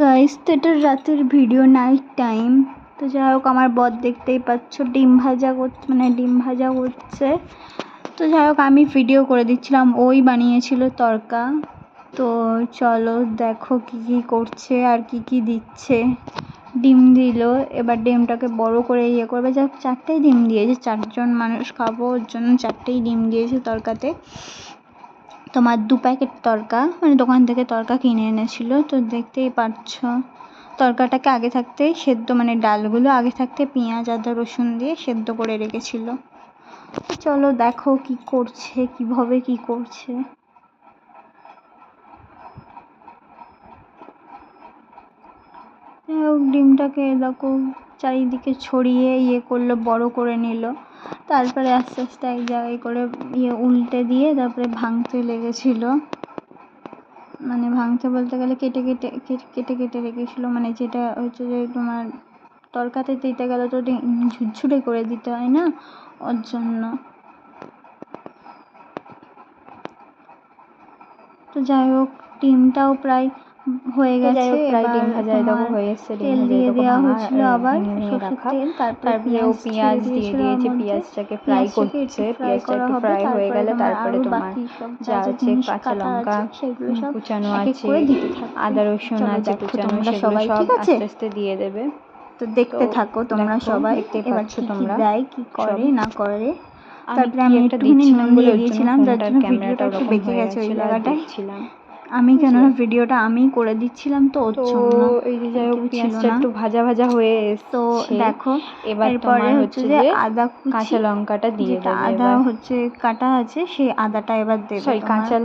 Guys তো এটা রাতের ভিডিও নাইট টাইম তো যাই হোক, আমার বর দেখতেই পাচ্ছ, ডিম ভাজা করছে মানে ডিম ভাজা করছে। তো যাই হোক, আমি ভিডিও করে দিচ্ছিলাম, ওই বানিয়েছিল তরকা। তো চলো, দেখো কি কি করছে আর কি কি দিচ্ছে। ডিম দিল, এবার ডিমটাকে বড় করে ইয়ে করবে। যাক, চারটেই ডিম দিয়েছে, চারজন মানুষ খাব, ওর জন্য চারটেই ডিম দিয়েছে তরকাতে। তোমার দু প্যাকেট তরকা মানে দোকান থেকে তরকা কিনে এনেছিল, তো দেখতেই পাচ্ছ। তরকাটাকে আগে থাকতে সেদ্ধ মানে ডালগুলো আগে থাকতে পেঁয়াজ, আদা, রসুন দিয়ে সেদ্ধ করে রেখেছিল। চলো দেখো কি করছে, কীভাবে কি করছে। ডিমটাকে এরকম চারিদিকে ছড়িয়ে ইয়ে করল, বড় করে নিল। তারপরে আস্তে আস্তে এক জায়গায় করে ইয়ে উল্টে দিয়ে তারপরে ভাঙতে লেগেছিল। মানে ভাঙতে বলতে গেলে কেটে কেটে কেটে কেটে রেখেছিলো। মানে যেটা হচ্ছে যে তোমার তরকাতে দিতে গেলে তো ঝুরঝুরে করে দিতে হয় না? ওর জন্য। তো যাই হোক, ডিমটাও প্রায় হয়ে গেছে প্রায় ডিম ভাজা দেখো হয়ে এসছে তেল দিয়ে দেওয়া হয়েছিল আবার সরষের তেল তারপরে ও পেঁয়াজ দিয়ে দিয়েছে। পেঁয়াজটাকে ফ্রাই করছে পেঁয়াজটা একটু ফ্রাই হয়ে গেলে তারপরে তোমার যা আছে কাঁচা লঙ্কা কুচানো আছে। আদা রসুন আছে কুচানো সেগুলো সবাই, সব ঠিক আছে? আস্তে আস্তে দিয়ে দেবে তো দেখতে থাকো তোমরা সবাই এবার পাচ্ছ কি কি তোমরা দেয় কি করে না করে তারপরে আমি একটা নুন দিয়ে দিয়েছিলাম যার জন্য ক্যামেরাটা ভিডিওটা একটু বেঁকে গেছে ওই জায়গাটায় দেখছিলাম আমি বুঝলে? ভিডিওটা আমি করে দিচ্ছিলাম তো ওর জন্য। এই যে যাই হোক পেঁয়াজটা একটু ভাজা ভাজা হয়ে তো দেখো এবার এরপরে হচ্ছে যে আদা কাঁচা লঙ্কাটা দিয়ে দেবে আদা হচ্ছে কাটা আছে সেই আদাটা এবার দেবে সরি কাঁচা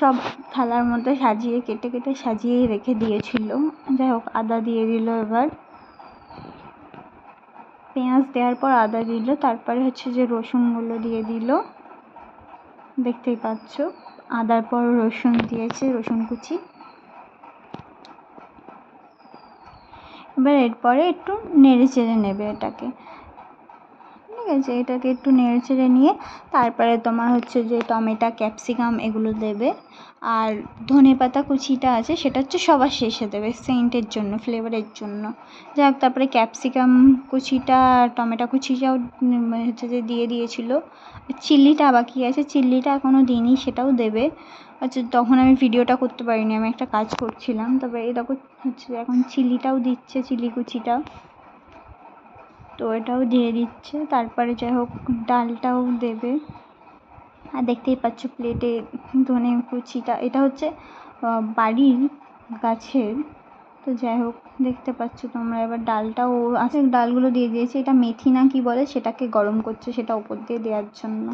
সব থালার মধ্যে সাজিয়ে কেটে কেটে সাজিয়ে রেখে দিয়েছিল। যাই হোক আদা দিয়ে দিল এবার। পেঁয়াজ দেওয়ার পর আদা দিল তারপরে হচ্ছে যে রসুনগুলো দিয়ে দিল। দেখতেই পাচ্ছ। আদার পর রসুন দিয়েছে রসুন কুচি। এবার এরপরে একটু নেড়ে চেড়ে নেবে এটাকে। আছে, এটাকে একটু নেড়ে চেড়ে নিয়ে তারপরে তোমার হচ্ছে যে টমেটো, ক্যাপসিকাম এগুলো দেবে। আর ধনে পাতা কুচিটা আছে, সেটা হচ্ছে সবার শেষে দেবে, সেন্টের জন্য, ফ্লেভারের জন্য। যাক তারপরে ক্যাপসিকাম কুচিটা, টমেটো কুচিটাও হচ্ছে যে দিয়ে দিয়েছিল। চিল্লিটা বাকি আছে, চিল্লিটা এখনও দিইনি, সেটাও দেবে। আচ্ছা তখন আমি ভিডিওটা করতে পারিনি, আমি একটা কাজ করছিলাম। তবে এই দেখো, হচ্ছে এখন চিল্লিটাও দিচ্ছে চিলি কুচিটা। তো এটাও দিয়ে দিচ্ছে। তারপরে যাই হোক, ডালটাও দেবে। আর দেখতেই পাচ্ছ প্লেটে ধনে কুচিটা। এটা হচ্ছে বাড়ির গাছের। তো যাই হোক, দেখতে পাচ্ছ তোমরা এবার ডালটাও আছে। ডালগুলো দিয়ে দিয়েছে। এটা মেথি না কি বলে? সেটাকে গরম করছে, সেটা ওপর দিয়ে দেওয়ার জন্য।